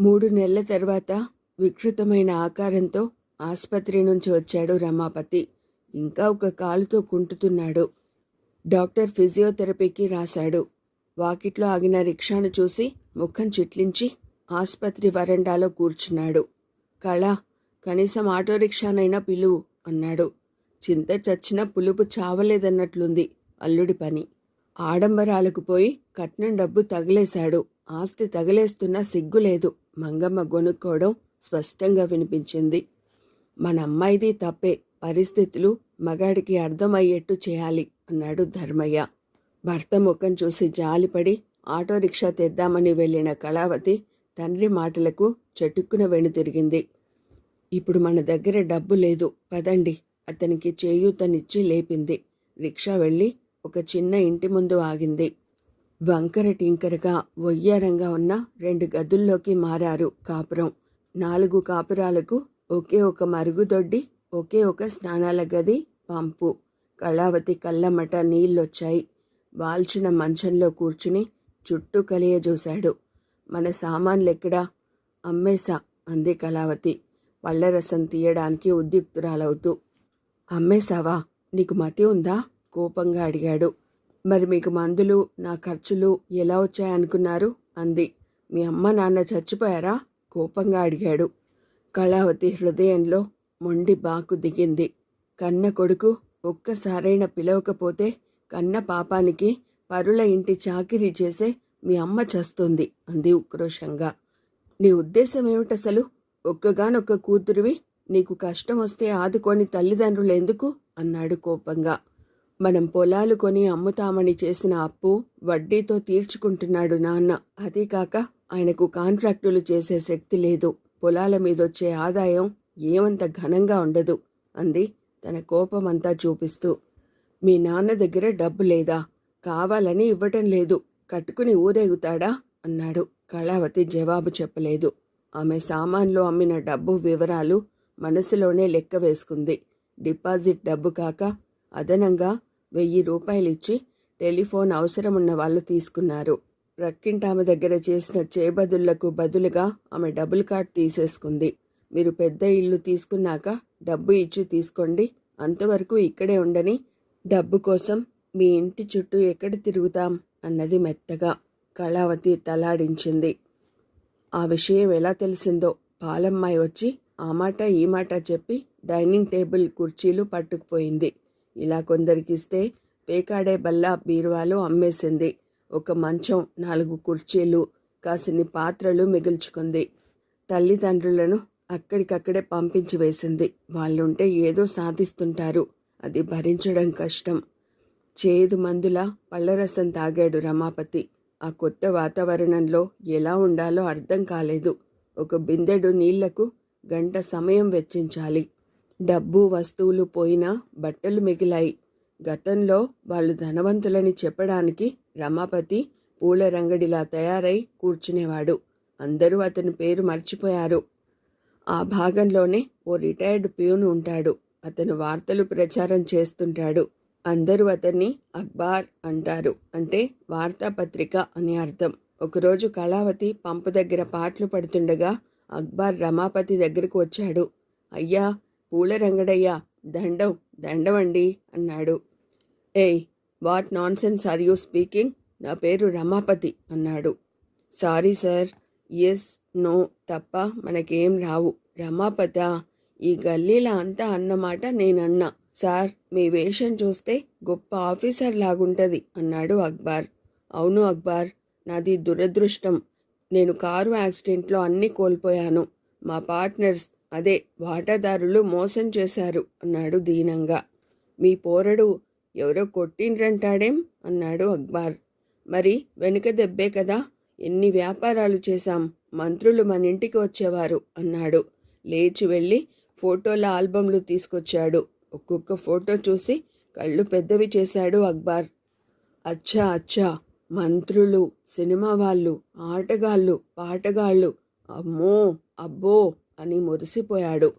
మూడు నెలల తర్వాత వికృతమైన ఆకారంతో ఆసుపత్రి నుంచి వచ్చాడు రమాపతి. ఇంకా ఒక కాలుతో కుంటుతున్నాడు. డాక్టర్ ఫిజియోథెరపీకి రాశాడు. వాకిట్లో ఆగిన రిక్షాను చూసి ముఖం చిట్లించి ఆసుపత్రి వరండాలో కూర్చున్నాడు. కళ కనీసం ఆటో రిక్షానైనా పిలువు అన్నాడు. చింత చచ్చిన పులుపు చావలేదన్నట్లుంది అల్లుడి పని. ఆడంబరాలకు పోయి కట్నం డబ్బు తగిలేశాడు. ఆస్తి తగిలేస్తున్నా సిగ్గులేదు. మంగమ్మ గొనుక్కోవడం స్పష్టంగా వినిపించింది. మన అమ్మాయిది తప్పే పరిస్థితులు మగాడికి అర్థమయ్యేట్టు చేయాలి అన్నాడు ధర్మయ్య. భర్త ముఖం చూసి జాలిపడి ఆటో రిక్షా తెద్దామని వెళ్ళిన కళావతి తండ్రి మాటలకు చెట్టుక్కున వెనుతిరిగింది. ఇప్పుడు మన దగ్గర డబ్బు లేదు పదండి. అతనికి చేయూతనిచ్చి లేపింది. రిక్షా వెళ్ళి ఒక చిన్న ఇంటి ముందు ఆగింది. వంకర టింకరగా వయ్యారంగా ఉన్న రెండు గదుల్లోకి మారారు కాపురం. నాలుగు కాపురాలకు ఒకే ఒక మరుగుదొడ్డి ఒకే ఒక స్నానాల గది పంపు. కళావతి కళ్ళమట నీళ్ళొచ్చాయి. వాల్చిన మంచంలో కూర్చుని చుట్టూ కలియజూశాడు. మన సామాన్లెక్కడా? అమ్మేశా అంది కళావతి. పళ్ళరసం తీయడానికి ఉద్యుక్తురాలవుతూ. అమ్మేశావా? నీకు మతి ఉందా? కోపంగా అడిగాడు. మరి మీకు మందులు నా ఖర్చులు ఎలా వచ్చాయనుకున్నారు? అంది. మీ అమ్మ నాన్న చచ్చిపోయారా? కోపంగా అడిగాడు. కళావతి హృదయంలో మొండి బాకు దిగింది. కన్న కొడుకు ఒక్కసారైన పిలవకపోతే కన్న పాపానికి పరుల ఇంటి చాకిరీ చేసే మీ అమ్మ చస్తుంది అంది ఉక్రోషంగా. నీ ఉద్దేశం ఏమిటసలు ఒక్కగానొక్క కూతురివి నీకు కష్టం వస్తే ఆదుకొని తల్లిదండ్రులు ఎందుకు? అన్నాడు కోపంగా. మనం పొలాలు కొని అమ్ముతామని చేసిన అప్పు వడ్డీతో తీర్చుకుంటున్నాడు నాన్న. అదీకాక ఆయనకు కాంట్రాక్టులు చేసే శక్తి లేదు. పొలాల మీదొచ్చే ఆదాయం ఏమంత ఘనంగా ఉండదు అంది తన కోపమంతా చూపిస్తూ. మీ నాన్న దగ్గర డబ్బు లేదా? కావాలని ఇవ్వటం లేదు. కట్టుకుని ఊరేగుతాడా? అన్నాడు. కళావతి జవాబు చెప్పలేదు. ఆమె సామాన్లు అమ్మిన డబ్బు వివరాలు మనసులోనే లెక్క వేసుకుంది. డిపాజిట్ డబ్బు కాక అదనంగా వెయ్యి రూపాయలు ఇచ్చి టెలిఫోన్ అవసరమున్న వాళ్ళు తీసుకున్నారు. రక్కింటామె దగ్గర చేసిన చేబదుళ్ళకు బదులుగా ఆమె డబుల్ కార్డ్ తీసేసుకుంది. మీరు పెద్ద ఇల్లు తీసుకున్నాక డబ్బు ఇచ్చి తీసుకోండి. అంతవరకు ఇక్కడే ఉండని డబ్బు కోసం మీ ఇంటి చుట్టూ ఎక్కడ తిరుగుతాం అన్నది మెత్తగా కళావతి తలాడించింది. ఆ విషయం ఎలా తెలిసిందో పాలమ్మాయి వచ్చి ఆ మాట ఈ మాట చెప్పి డైనింగ్ టేబుల్ కుర్చీలు పట్టుకుపోయింది. ఇలా కొందరికిస్తే పేకాడే బల్ల బీరువాలు అమ్మేసింది. ఒక మంచం నాలుగు కుర్చీలు కాసిని పాత్రలు మిగుల్చుకుంది. తల్లిదండ్రులను అక్కడికక్కడే పంపించి వేసింది. వాళ్ళుంటే ఏదో సాధిస్తుంటారు. అది భరించడం కష్టం. చేదు మందుల పళ్ళరసం తాగాడు రమాపతి. ఆ కొత్త వాతావరణంలో ఎలా ఉండాలో అర్థం కాలేదు. ఒక బిందెడు నీళ్ళకు గంట సమయం వెచ్చించాలి. డబ్బు వస్తువులు పోయినా బట్టలు మిగిలాయి. గతంలో వాళ్ళు ధనవంతులని చెప్పడానికి రమాపతి పూల రంగడిలా తయారై కూర్చునేవాడు. అందరూ అతని పేరు మర్చిపోయారు. ఆ భాగంలోనే ఓ రిటైర్డ్ ప్యూన్ ఉంటాడు. అతను వార్తలు ప్రచారం చేస్తుంటాడు. అందరూ అతన్ని అక్బార్ అంటారు. అంటే వార్తాపత్రిక అని అర్థం. ఒకరోజు కళావతి పంపు దగ్గర పాటలు పడుతుండగా అక్బార్ రమాపతి దగ్గరకు వచ్చాడు. అయ్యా పూల రంగడయ్య దండం దండవండి అన్నాడు. ఏయ్ what nonsense are you speaking? నా పేరు రమాపతి అన్నాడు. సారీ సార్ ఎస్ నో తప్ప మనకేం రావు. రమాపత ఈ గల్లీల అంతా అన్నమాట నేనన్నా. సార్ మీ వేషం చూస్తే గొప్ప ఆఫీసర్ లాగుంటది అన్నాడు అక్బార్. అవును అక్బార్ నాది దురదృష్టం. నేను కారు యాక్సిడెంట్లో అన్నీ కోల్పోయాను. మా పార్ట్నర్స్ అదే వాటాదారులు మోసం చేశారు అన్నాడు దీనంగా. మీ పోరడు ఎవరో కొట్టిండ్రంటాడేం? అన్నాడు అక్బార్. మరి వెనుక దెబ్బే కదా? ఎన్ని వ్యాపారాలు చేశాం? మంత్రులు మన ఇంటికి వచ్చేవారు అన్నాడు. లేచి వెళ్ళి ఫోటోల ఆల్బంలు తీసుకొచ్చాడు. ఒక్కొక్క ఫోటో చూసి కళ్ళు పెద్దవి చేశాడు అక్బార్. అచ్చా అచ్చా మంత్రులు సినిమా వాళ్ళు ఆటగాళ్ళు పాటగాళ్ళు. అమ్మో అబ్బో అని మురిసిపోయాడు.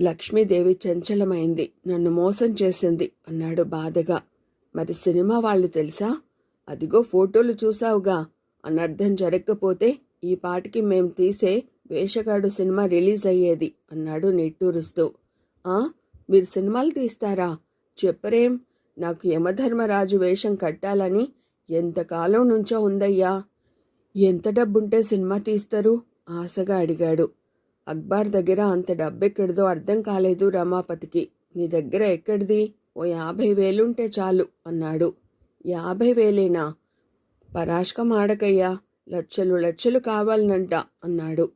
లక్ష్మీదేవి చంచలమైంది. నన్ను మోసం చేసింది అన్నాడు బాధగా. మరి సినిమా వాళ్ళు తెలుసా? అదిగో ఫోటోలు చూసావుగా అనర్థం జరగకపోతే ఈ పాటికి మేం తీసే వేషగాడు సినిమా రిలీజ్ అయ్యేది అన్నాడు నిట్టూరుస్తూ. ఆ? మీరు సినిమాలు తీస్తారా? చెప్పరేం? నాకు యమధర్మరాజు వేషం కట్టాలని ఎంతకాలం నుంచో ఉందయ్యా. ఎంత డబ్బుంటే సినిమా తీస్తారు? ఆశగా అడిగాడు. అక్బార్ దగ్గర అంత డబ్బెక్కడిదో అర్థం కాలేదు రమాపతికి. నీ దగ్గర ఎక్కడిది? ఓ యాభై వేలుంటే చాలు అన్నాడు. యాభై వేలేనా? పరాష్కం ఆడకయ్యా లక్షలు లక్షలు కావాలనంట అన్నాడు.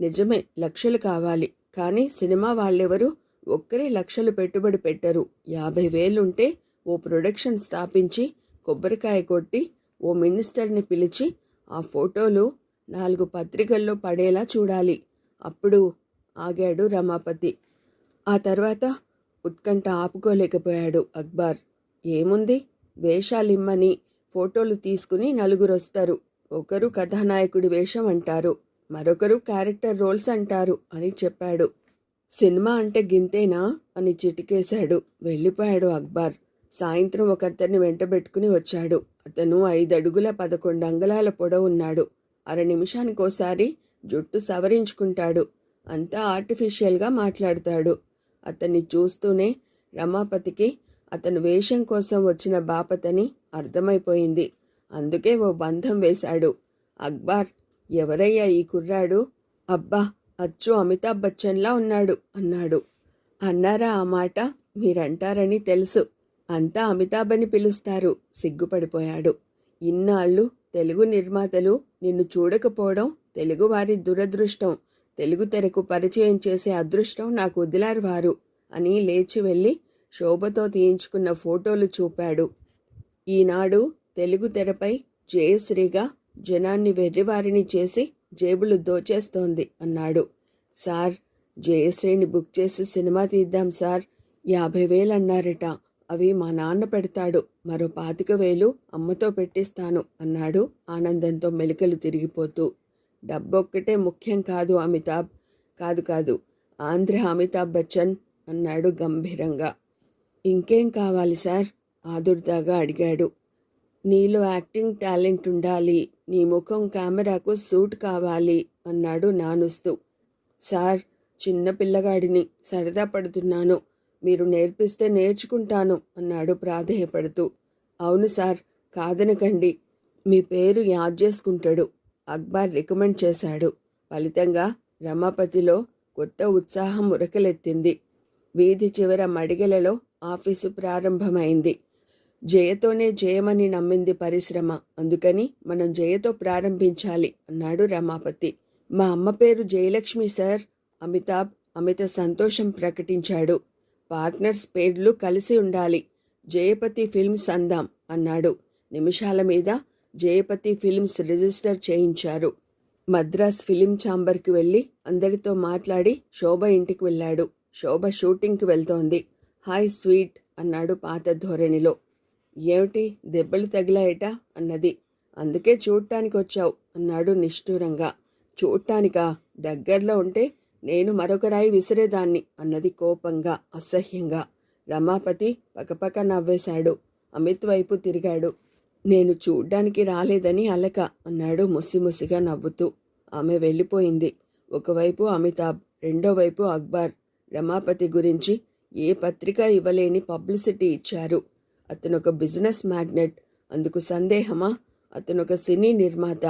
నిజమే లక్షలు కావాలి. కానీ సినిమా వాళ్ళెవరు? ఒక్కరే లక్షలు పెట్టుబడి పెట్టరు. యాభై వేలుంటే ఓ ప్రొడక్షన్ స్థాపించి కొబ్బరికాయ కొట్టి ఓ మినిస్టర్ని పిలిచి ఆ ఫోటోలు నాలుగు పత్రికల్లో పడేలా చూడాలి. అప్పుడు ఆగాడు రమాపతి. ఆ తర్వాత ఉత్కంఠ ఆపుకోలేకపోయాడు అక్బార్. ఏముంది? వేషాలిమ్మని ఫోటోలు తీసుకుని నలుగురు వస్తారు ఒకరు కథానాయకుడి వేషం అంటారు. మరొకరు క్యారెక్టర్ రోల్స్ అంటారు అని చెప్పాడు. సినిమా అంటే గింతేనా? అని చిటికేశాడు. వెళ్ళిపోయాడు అక్బార్. సాయంత్రం ఒకతన్ని వెంటబెట్టుకుని వచ్చాడు. అతను ఐదడుగుల పదకొండు అంగళాల పొడవున్నాడు. అర నిమిషానికోసారి జుట్టు సవరించుకుంటాడు. అంతా ఆర్టిఫిషియల్గా మాట్లాడతాడు. అతన్ని చూస్తూనే రమాపతికి అతను వేషం కోసం వచ్చిన బాపతని అర్థమైపోయింది. అందుకే ఓ బంధం వేశాడు. అక్బార్ ఎవరయ్యా ఈ కుర్రాడు? అబ్బా అచ్చు అమితాబ్ బచ్చన్లా ఉన్నాడు అన్నాడు. అన్నారా ఆ మాట? మీరంటారని తెలుసు. అంతా అమితాబ్ అని పిలుస్తారు సిగ్గుపడిపోయాడు. ఇన్నాళ్ళు తెలుగు నిర్మాతలు నిన్ను చూడకపోవడం తెలుగువారి దురదృష్టం. తెలుగు తెరకు పరిచయం చేసే అదృష్టం నాకు వదిలారు వారు అని లేచి వెళ్ళి శోభతో తీయించుకున్న ఫోటోలు చూపాడు. ఈనాడు తెలుగు తెరపై జయశ్రీగా జనాన్ని వెర్రివారిని చేసి జేబులు దోచేస్తోంది అన్నాడు. సార్ జయశ్రీని బుక్ చేసి సినిమా తీద్దాం సార్. యాభై వేలు అన్నారట. అవి మా నాన్న పెడతాడు. మరో పాతిక వేలు అమ్మతో పెట్టిస్తాను అన్నాడు ఆనందంతో మెలికలు తిరిగిపోతూ. డబ్బొక్కటే ముఖ్యం కాదు అమితాబ్. కాదు కాదు. ఆంధ్ర అమితాబ్ బచ్చన్ అన్నాడు గంభీరంగా. ఇంకేం కావాలి సార్? ఆదుర్దాగా అడిగాడు. నీలో యాక్టింగ్ టాలెంట్ ఉండాలి. నీ ముఖం కెమెరాకు సూట్ కావాలి అన్నాడు నానుస్తూ. సార్ చిన్న పిల్లగాడిని సరదా పడుతున్నాను. మీరు నేర్పిస్తే నేర్చుకుంటాను అన్నాడు ప్రాధేయపడుతూ. అవును సార్ కాదనకండి. మీ పేరు యాద్ చేసుకుంటాడు అక్బార్ రికమెండ్ చేశాడు. ఫలితంగా రమాపతిలో కొత్త ఉత్సాహం ఉరకలెత్తింది. వీధి చివర మడిగలలో ఆఫీసు ప్రారంభమైంది. జయతోనే జయమని నమ్మింది పరిశ్రమ. అందుకని మనం జయతో ప్రారంభించాలి అన్నాడు రమాపతి. మా అమ్మ పేరు జయలక్ష్మి సార్. అమితాబ్ అమిత సంతోషం ప్రకటించాడు. పార్ట్నర్స్ పేర్లు కలిసి ఉండాలి. జయపతి ఫిల్మ్స్ అందాం అన్నాడు. నిమిషాల మీద జయపతి ఫిల్మ్స్ రిజిస్టర్ చేయించారు. మద్రాస్ ఫిలిం ఛాంబర్కి వెళ్ళి అందరితో మాట్లాడి శోభ ఇంటికి వెళ్ళాడు. శోభ షూటింగ్కి వెళ్తోంది. హాయ్ స్వీట్ అన్నాడు పాత ధోరణిలో. ఏమిటి దెబ్బలు తగిలాయట అన్నది. అందుకే చూడటానికి వచ్చావు అన్నాడు నిష్ఠూరంగా. చూడటానికా? దగ్గరలో ఉంటే నేను మరొక రాయి విసిరేదాన్ని అన్నది కోపంగా అసహ్యంగా. రమాపతి పకపక నవ్వేశాడు. అమిత్ వైపు తిరిగాడు. నేను చూడ్డానికి రాలేదని అలక అన్నాడు ముసిముసిగా నవ్వుతూ. ఆమె వెళ్ళిపోయింది. ఒకవైపు అమితాబ్ రెండో వైపు అక్బర్. రమాపతి గురించి ఏ పత్రిక ఇవ్వలేని పబ్లిసిటీ ఇచ్చారు. అతను ఒక బిజినెస్ మ్యాగ్నెట్. అందుకు సందేహమా? అతను ఒక సినీ నిర్మాత.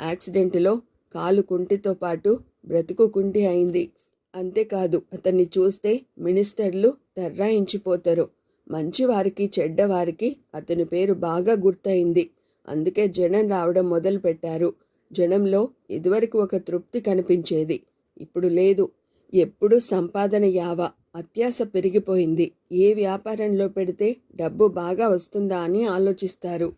యాక్సిడెంట్లో కాలు కుంటితో పాటు బ్రతుకు కుంటి అయింది. అంతేకాదు అతన్ని చూస్తే మినిస్టర్లు తర్రాయించిపోతారు. మంచివారికి చెడ్డవారికి అతని పేరు బాగా గుర్తయింది. అందుకే జనం రావడం మొదలుపెట్టారు. జనంలో ఇదివరకు ఒక తృప్తి కనిపించేది. ఇప్పుడు లేదు. ఎప్పుడు సంపాదన యావ అత్యాస పెరిగిపోయింది. ఏ వ్యాపారంలో పెడితే డబ్బు బాగా వస్తుందా అని ఆలోచిస్తారు.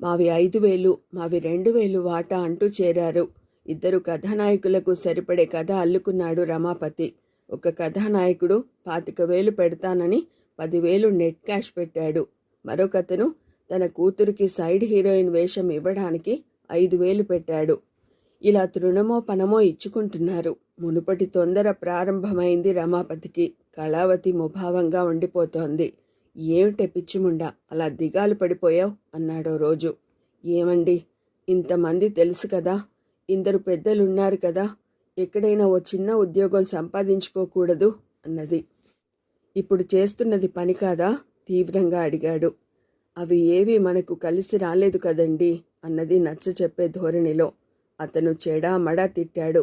మావి ఐదు వేలు మావి రెండు వేలు వాటా అంటూ చేరారు. ఇద్దరు కథానాయకులకు సరిపడే కథ అల్లుకున్నాడు రమాపతి. ఒక కథానాయకుడు పాతిక వేలు పెడతానని పదివేలు నెట్ క్యాష్ పెట్టాడు. మరొకతను తన కూతురికి సైడ్ హీరోయిన్ వేషం ఇవ్వడానికి ఐదు వేలు పెట్టాడు. ఇలా తృణమో పనమో ఇచ్చుకుంటున్నారు. మునుపటి తొందర ప్రారంభమైంది రమాపతికి. కళావతి ముభావంగా ఉండిపోతోంది. ఏమిటే పిచ్చిముండా అలా దిగాలు పడిపోయావు? అన్నాడో రోజు. ఏమండి? ఇంతమంది తెలుసు కదా? ఇందరు పెద్దలున్నారు కదా? ఎక్కడైనా ఓ చిన్న ఉద్యోగం సంపాదించుకోకూడదు? అన్నది. ఇప్పుడు చేస్తున్నది పని కాదా? తీవ్రంగా అడిగాడు. అవి ఏవి మనకు కలిసి రాలేదు కదండి అన్నది నచ్చ చెప్పే ధోరణిలో అతను చెడామడా తిట్టాడు.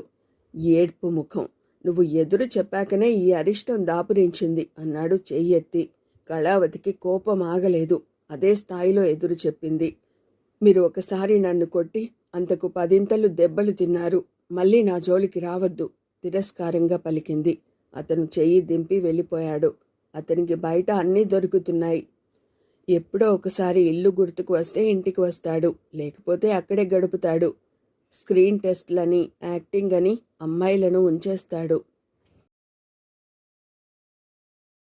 ఏడ్పు ముఖం. నువ్వు ఎదురు చెప్పాకనే ఈ అరిష్టం దాపురించింది అన్నాడు చెయ్యెత్తి. కళావతికి కోపం ఆగలేదు. అదే స్థాయిలో ఎదురు చెప్పింది. మీరు ఒకసారి నన్ను కొట్టి అంతకు పదింతలు దెబ్బలు తిన్నారు. మళ్ళీ నా జోలికి రావద్దు. తిరస్కారంగా పలికింది. అతను చెయ్యి దింపి వెళ్ళిపోయాడు. అతనికి బయట అన్నీ దొరుకుతున్నాయి. ఎప్పుడో ఒకసారి ఇల్లు గుర్తుకు వస్తే ఇంటికి వస్తాడు. లేకపోతే అక్కడే గడుపుతాడు. స్క్రీన్ టెస్ట్లని యాక్టింగ్ అని అమ్మాయిలను ఉంచేస్తాడు.